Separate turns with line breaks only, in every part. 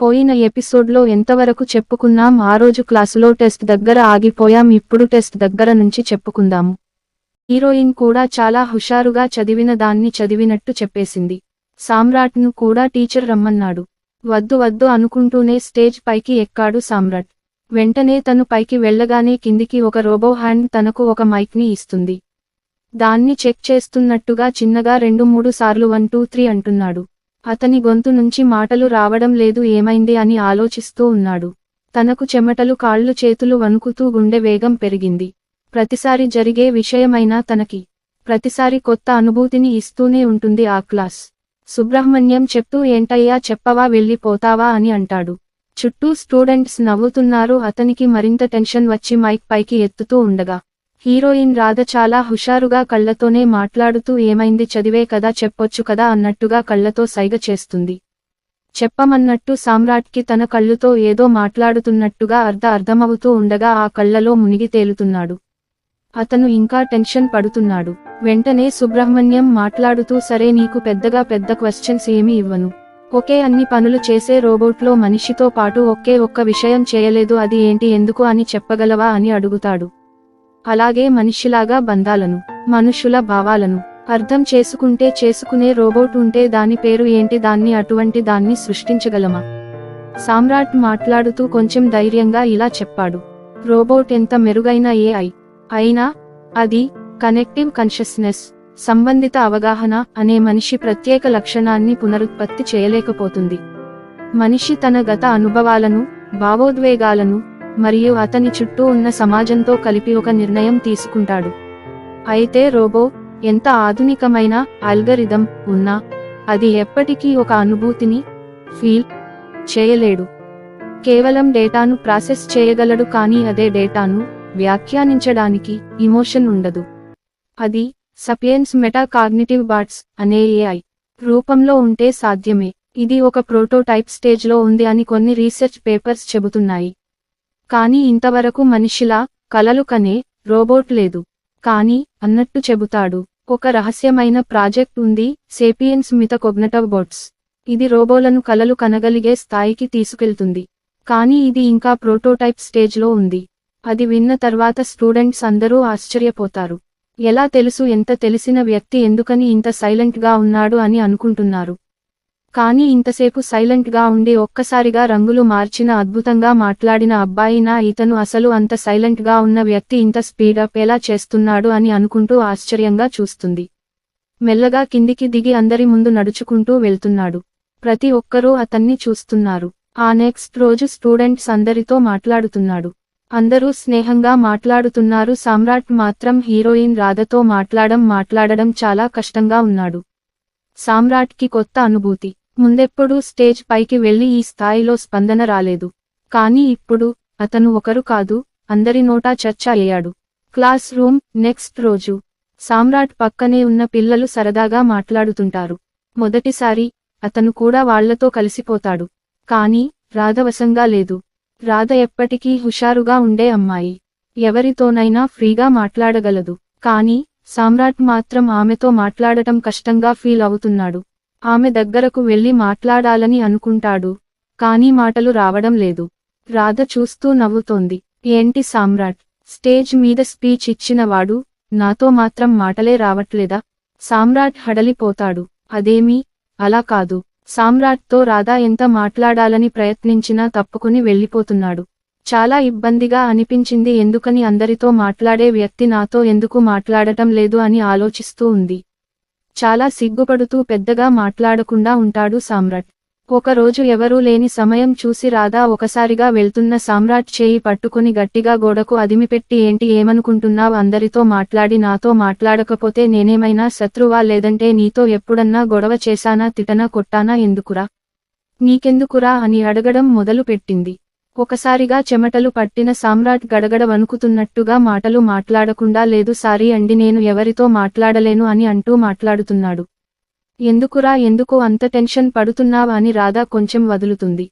పోయిన ఎపిసోడ్లో ఎంతవరకు చెప్పుకున్నాం ఆ రోజు క్లాసులో టెస్ట్ దగ్గర ఆగిపోయాం ఇప్పుడు టెస్ట్ దగ్గర నుంచి చెప్పుకుందాము. హీరోయిన్ కూడా చాలా హుషారుగా చదివిన దాన్ని చదివినట్టు చెప్పేసింది. సామ్రాట్ను కూడా టీచర్ రమ్మన్నాడు. వద్దు వద్దు అనుకుంటూనే స్టేజ్ పైకి ఎక్కాడు సామ్రాట్. వెంటనే తను పైకి వెళ్ళగానే కిందికి ఒక రోబో హ్యాండ్ తనకు ఒక మైక్ని ఇస్తుంది. దాన్ని చెక్ చేస్తున్నట్టుగా చిన్నగా రెండు మూడు సార్లు వన్ టూ త్రీ అంటున్నాడు. అతని గొంతు నుంచి మాటలు రావడం లేదు ఏమైంది అని ఆలోచిస్తూ ఉన్నాడు. తనకు చెమటలు కాళ్ళు చేతులు వణుకుతూ గుండె వేగం పెరిగింది. ప్రతిసారి జరిగే విషయమైనా తనకి ప్రతిసారి కొత్త అనుభూతిని ఇస్తూనే ఉంటుంది ఆ క్లాస్. సుబ్రహ్మణ్యం చెప్తూ ఏంటయ్యా చెప్పవా వెళ్ళిపోతావా అని అంటాడు. చుట్టూ స్టూడెంట్స్ నవ్వుతున్నారు అతనికి మరింత టెన్షన్ వచ్చి మైక్ పైకి ఎత్తుతూ ఉండగా హీరోయిన్ రాధ చాలా హుషారుగా కళ్ళతోనే మాట్లాడుతూ ఏమైంది? చదివే కదా చెప్పొచ్చు కదా అన్నట్టుగా కళ్ళతో సైగ చేస్తుంది. చెప్పమన్నట్టు సామ్రాట్కి తన కళ్ళుతో ఏదో మాట్లాడుతున్నట్టుగా అర్ధ అర్థమవుతూ ఉండగా ఆ కళ్ళలో మునిగి తేలుతున్నాడు. అతను ఇంకా టెన్షన్ పడుతున్నాడు. వెంటనే సుబ్రహ్మణ్యం మాట్లాడుతూ సరే నీకు పెద్దగా పెద్ద క్వశ్చన్స్ ఏమీ ఇవ్వను. ఒకే అన్ని పనులు చేసే రోబోట్లో మనిషితో పాటు ఒకే ఒక్క విషయం చేయలేదు అది ఏంటి ఎందుకు అని చెప్పగలవా అని అడుగుతాడు. అలాగే మనిషిలాగా బంధాలను మనుషుల భావాలను అర్థం చేసుకుంటే చేసుకునే రోబోట్ ఉంటే దాని పేరు ఏంటి దాన్ని అటువంటి దాన్ని సృష్టించగలమా? సామ్రాట్ మాట్లాడుతూ కొంచెం ధైర్యంగా ఇలా చెప్పాడు. రోబోట్ ఎంత మెరుగైన ఏఐ. అయినా అది కనెక్టివ్ కాన్షియస్నెస్ సంబంధిత అవగాహన అనే మనిషి ప్రత్యేక లక్షణాన్ని పునరుత్పత్తి చేయలేకపోతుంది. మనిషి తన గత అనుభవాలను భావోద్వేగాలను మరియు అతని చుట్టూ ఉన్న సమాజంతో కలిపి ఒక నిర్ణయం తీసుకుంటాడు. అయితే రోబో ఎంత ఆధునికమైన అల్గరిథం ఉన్నా అది ఎప్పటికీ ఒక అనుభూతిని ఫీల్ చేయలేడు. కేవలం డేటాను ప్రాసెస్ చేయగలడు కానీ అదే డేటాను వ్యాఖ్యానించడానికి ఇమోషన్ ఉండదు. అది సపియన్స్ మెటా కాగ్నిటివ్ బాట్స్ అనే ఏఐ రూపంలో ఉంటే సాధ్యమే. ఇది ఒక ప్రోటోటైప్ స్టేజ్లో ఉంది అని కొన్ని రీసెర్చ్ పేపర్స్ చెబుతున్నాయి. కానీ ఇంతవరకు మనిషిలా కలలు కనే రోబోట్ లేదు. కానీ అన్నట్టు చెబుతాడు ఒక రహస్యమైన ప్రాజెక్ట్ ఉంది సేపియన్స్ మిత కొగ్నటవ్ బోట్స్. ఇది రోబోలను కలలు కనగలిగే స్థాయికి తీసుకెళ్తుంది. కానీ ఇది ఇంకా ప్రోటోటైప్ స్టేజ్లో ఉంది. అది విన్న తర్వాత స్టూడెంట్స్ అందరూ ఆశ్చర్యపోతారు. ఎలా తెలుసు ఎంత తెలిసిన వ్యక్తి ఎందుకని ఇంత సైలెంట్గా ఉన్నాడు అని అనుకుంటున్నారు. కానీ ఇంతసేపు సైలెంట్గా ఉండి ఒక్కసారిగా రంగులు మార్చిన అద్భుతంగా మాట్లాడిన అబ్బాయినా ఇతను అసలు అంత సైలెంట్గా ఉన్న వ్యక్తి ఇంత స్పీడప్ ఎలా చేస్తున్నాడు అని అనుకుంటూ ఆశ్చర్యంగా చూస్తుంది. మెల్లగా కిందికి దిగి అందరి ముందు నడుచుకుంటూ వెళ్తున్నాడు. ప్రతి ఒక్కరూ అతన్ని చూస్తున్నారు. ఆ నెక్స్ట్ రోజు స్టూడెంట్స్ అందరితో మాట్లాడుతున్నాడు. అందరూ స్నేహంగా మాట్లాడుతున్నారు. సామ్రాట్ మాత్రం హీరోయిన్ రాధతో మాట్లాడం మాట్లాడడం చాలా కష్టంగా ఉన్నాడు. సామ్రాట్కి కొత్త అనుభూతి. ముందెప్పుడూ స్టేజ్ పైకి వెళ్ళి ఈ స్థాయిలో స్పందన రాలేదు. కానీ ఇప్పుడు అతను ఒకరు కాదు అందరి నోటా చర్చ అయ్యాడు. క్లాస్ రూమ్ నెక్స్ట్ రోజు. సామ్రాట్ పక్కనే ఉన్న పిల్లలు సరదాగా మాట్లాడుతుంటారు. మొదటిసారి అతను కూడా వాళ్ళతో కలిసిపోతాడు. కాని రాధవశంగా లేదు. రాధ ఎప్పటికీ హుషారుగా ఉండే అమ్మాయి. ఎవరితోనైనా ఫ్రీగా మాట్లాడగలదు. కాని సామ్రాట్ మాత్రం ఆమెతో మాట్లాడటం కష్టంగా ఫీల్ అవుతున్నాడు. ఆమె దగ్గరకు వెళ్ళి మాట్లాడాలని అనుకుంటాడు కానీ మాటలు రావడం లేదు. రాధ చూస్తూ నవ్వుతోంది. ఏంటి సామ్రాట్? స్టేజ్ మీద స్పీచ్ ఇచ్చినవాడు నాతో మాత్రం మాటలే రావట్లేదా? సామ్రాట్ హడలిపోతాడు. అదేమీ? అలా కాదు. సామ్రాట్తో రాధా ఎంత మాట్లాడాలని ప్రయత్నించినా తప్పుకుని వెళ్ళిపోతున్నాడు. చాలా ఇబ్బందిగా అనిపించింది ఎందుకని అందరితో మాట్లాడే వ్యక్తి నాతో ఎందుకు మాట్లాడటం లేదు అని ఆలోచిస్తూ ఉంది. చాలా సిగ్గుపడుతూ పెద్దగా మాట్లాడకుండా ఉంటాడు సామ్రాట్. ఒకరోజు ఎవరూ లేని సమయం చూసి రాధా ఒకసారిగా వెళ్తున్న సామ్రాట్ చేయి పట్టుకుని గట్టిగా గోడకు అదిమిపెట్టి ఏంటి ఏమనుకుంటున్నావు? అందరితో మాట్లాడి నాతో మాట్లాడకపోతే నేనేమైనా శత్రువా? లేదంటే నీతో ఎప్పుడన్నా గొడవ చేశానా తిటనా కొట్టానా? ఎందుకురా? నీకెందుకురా? అని అడగడం మొదలు పెట్టింది ఒకసారిగా చెమటలు పట్టిన సామ్రాట్ గడగడ వణుకుతున్నట్టుగా మాటలు మాట్లాడకుండా లేదు సారీ అండి నేను ఎవరితో మాట్లాడలేను అని అంటూ మాట్లాడుతున్నాడు. ఎందుకురా ఎందుకు అంత టెన్షన్ పడుతున్నావా అని రాధా కొంచెం వదులుతుంది.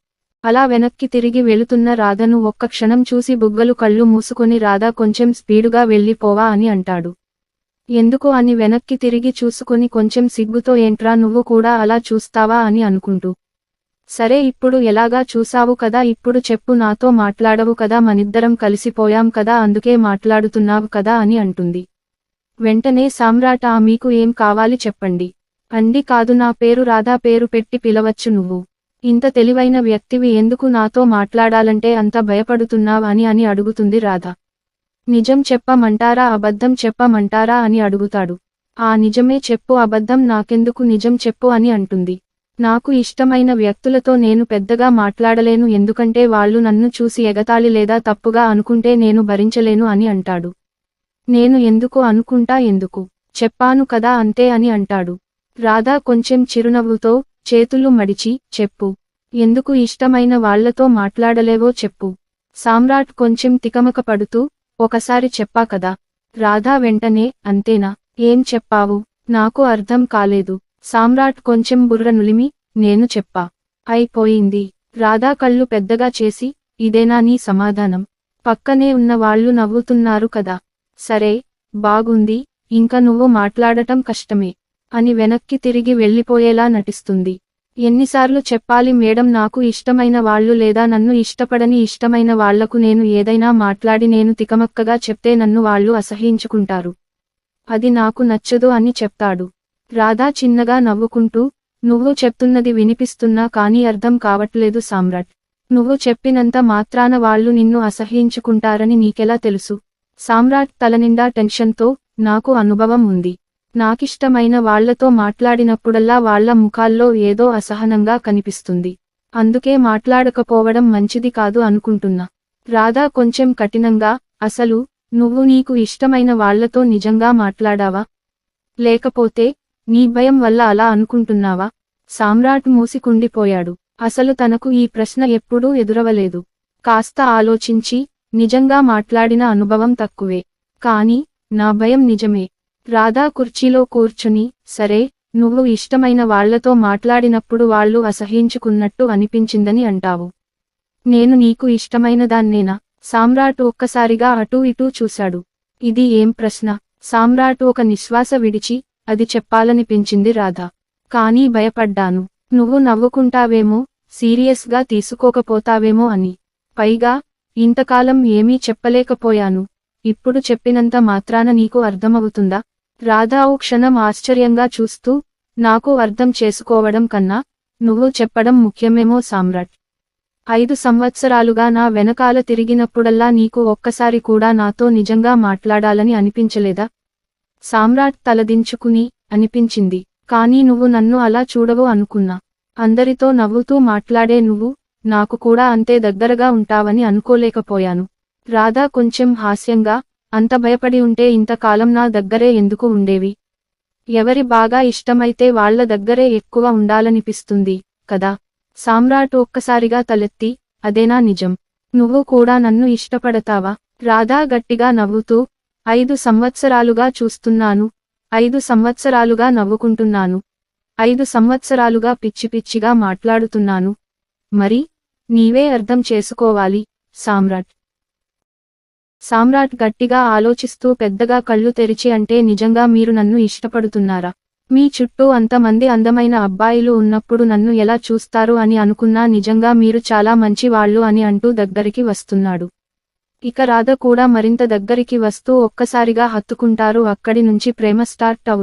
అలా వెనక్కి తిరిగి వెళుతున్న రాధను ఒక్క క్షణం చూసి బుగ్గలు కళ్ళు మూసుకొని రాధా కొంచెం స్పీడుగా వెళ్ళిపోవా అని అంటాడు. ఎందుకు అని వెనక్కి తిరిగి చూసుకొని కొంచెం సిగ్గుతో ఏంట్రా నువ్వు కూడా అలా చూస్తావా అని అనుకుంటూ సరే ఇప్పుడు ఎలాగా చూసావు కదా ఇప్పుడు చెప్పు నాతో మాట్లాడవు కదా మనిద్దరం కలిసిపోయాం కదా అందుకే మాట్లాడుతున్నావు కదా అని అంటుంది. వెంటనే సామ్రాట్ ఆ మీకు ఏం కావాలి చెప్పండి. అండి కాదు నా పేరు రాధా పేరు పెట్టి పిలవచ్చు నువ్వు. ఇంత తెలివైన వ్యక్తివి ఎందుకు నాతో మాట్లాడాలంటే అంత భయపడుతున్నావ్? అని అని అడుగుతుంది రాధ. నిజం చెప్పమంటారా అబద్ధం చెప్పమంటారా? అని అడుగుతాడు. ఆ నిజమే చెప్పు అబద్ధం నాకెందుకు నిజం చెప్పు అని అంటుంది. నాకు ఇష్టమైన వ్యక్తులతో నేను పెద్దగా మాట్లాడలేను ఎందుకంటే వాళ్ళు నన్ను చూసి ఎగతాళి లేదా తప్పుగా అనుకుంటే నేను భరించలేను అని అంటాడు. నేను ఎందుకు అనుకుంటా ఎందుకు? చెప్పాను కదా అంతే అని అంటాడు. రాధా కొంచెం చిరునవ్వుతో చేతులు మడిచి చెప్పు. ఎందుకు ఇష్టమైన వాళ్ళతో మాట్లాడలేవో చెప్పు. సామ్రాట్ కొంచెం తికమక పడుతూ ఒకసారి చెప్పా కదా. రాధా వెంటనే అంతేనా? ఏం చెప్పావు? నాకు అర్థం కాలేదు. సామ్రాట్ కొంచెం బుర్ర నులిమి నేను చెప్పా. అయిపోయింది. రాధా కళ్ళు పెద్దగా చేసి ఇదేనా నీ సమాధానం? పక్కనే ఉన్న వాళ్ళు నవ్వుతున్నారు కదా. సరే బాగుంది. ఇంక నువ్వు మాట్లాడటం కష్టమే అని వెనక్కి తిరిగి వెళ్ళిపోయేలా నటిస్తుంది. ఎన్నిసార్లు చెప్పాలి మేడం నాకు ఇష్టమైన వాళ్ళు లేదా నన్ను ఇష్టపడని ఇష్టమైన వాళ్ళకు నేను ఏదైనా మాట్లాడి నేను తికమక్కగా చెప్తే నన్ను వాళ్ళు అసహించుకుంటారు. అది నాకు నచ్చదు అని చెప్తాడు. రాధా చిన్నగా నవ్వుకుంటూ నువ్వు చెప్తున్నది వినిపిస్తున్నా కానీ అర్థం కావట్లేదు సామ్రాట్. నువ్వు చెప్పినంత మాత్రాన వాళ్ళు నిన్ను అసహ్యించుకుంటారని నీకెలా తెలుసు సామ్రాట్ తలనిండా టెన్షన్తో నాకు అనుభవం ఉంది. నాకిష్టమైన వాళ్ళతో మాట్లాడినప్పుడల్లా వాళ్ళ ముఖాల్లో ఏదో అసహనంగా కనిపిస్తుంది. అందుకే మాట్లాడకపోవడం మంచిది కాదు అనుకుంటున్నా రాధా కొంచెం కఠినంగా అసలు నువ్వు నీకు ఇష్టమైన వాళ్ళతో నిజంగా మాట్లాడావా? లేకపోతే నీ భయం వల్ల అలా అనుకుంటున్నావా? సామ్రాట్ మూసికుండిపోయాడు. అసలు తనకు ఈ ప్రశ్న ఎప్పుడూ ఎదురవలేదు. కాస్త ఆలోచించి నిజంగా మాట్లాడిన అనుభవం తక్కువే. కాని నా భయం నిజమే. రాధా కుర్చీలో కూర్చుని సరే నువ్వు ఇష్టమైన వాళ్ళతో మాట్లాడినప్పుడు వాళ్ళు అసహించుకున్నట్టు అనిపించిందని అంటావు. నేను నీకు ఇష్టమైన దాన్నేనా సామ్రాట్ ఒక్కసారిగా అటూ ఇటూ చూశాడు. ఇది ఏం ప్రశ్న? సామ్రాట్ ఒక నిశ్వాస విడిచి అది చెప్పాలనిపించింది రాధ. కానీ భయపడ్డాను. నువ్వు నవ్వుకుంటావేమో సీరియస్గా తీసుకోకపోతావేమో అని. పైగా ఇంతకాలం ఏమీ చెప్పలేకపోయాను. ఇప్పుడు చెప్పినంత మాత్రాన నీకు అర్థమవుతుందా? రాధా ఓ క్షణం ఆశ్చర్యంగా చూస్తూ నాకు అర్థం చేసుకోవడం కన్నా నువ్వు చెప్పడం ముఖ్యమేమో సామ్రాట్. ఐదు సంవత్సరాలుగా నా వెనకాల తిరిగినప్పుడల్లా నీకు ఒక్కసారి కూడా నాతో నిజంగా మాట్లాడాలని అనిపించలేదా? సామ్రాట్ తలదించుకుని అనిపించింది. కానీ నువ్వు నన్ను అలా చూడవు అనుకున్నా. అందరితో నవ్వుతూ మాట్లాడే నువ్వు నాకు కూడా అంతే దగ్గరగా ఉంటావని అనుకోలేకపోయాను. రాధా కొంచెం హాస్యంగా అంత భయపడి ఉంటే ఇంతకాలం నా దగ్గరే ఎందుకు ఉండేవి? ఎవరి బాగా ఇష్టమైతే వాళ్ళ దగ్గరే ఎక్కువ ఉండాలనిపిస్తుంది కదా? సామ్రాట్ ఒక్కసారిగా తలెత్తి అదేనా నిజం? నువ్వు కూడా నన్ను ఇష్టపడతావా? రాధా గట్టిగా నవ్వుతూ ఐదు సంవత్సరాలుగా చూస్తున్నాను ఐదు సంవత్సరాలుగా నవ్వుకుంటున్నాను ఐదు సంవత్సరాలుగా పిచ్చి పిచ్చిగా మాట్లాడుతున్నాను. మరి నీవే అర్థం చేసుకోవాలి సామ్రాట్. సామ్రాట్ గట్టిగా ఆలోచిస్తూ పెద్దగా కళ్ళు తెరిచి అంటే నిజంగా మీరు నన్ను ఇష్టపడుతున్నారా? మీ చుట్టూ అంతమంది అందమైన అబ్బాయిలు ఉన్నప్పుడు నన్ను ఎలా చూస్తారు అని అనుకున్నా నిజంగా మీరు చాలా మంచి వాళ్ళు అని అంటూ దగ్గరికి వస్తున్నాడు. ఇక రాధ కూడా మరింత దగ్గరికి వస్తూ ఒక్కసారిగా హత్తుకుంటారు అక్కడి నుంచి ప్రేమ స్టార్ట్ అవుతుంది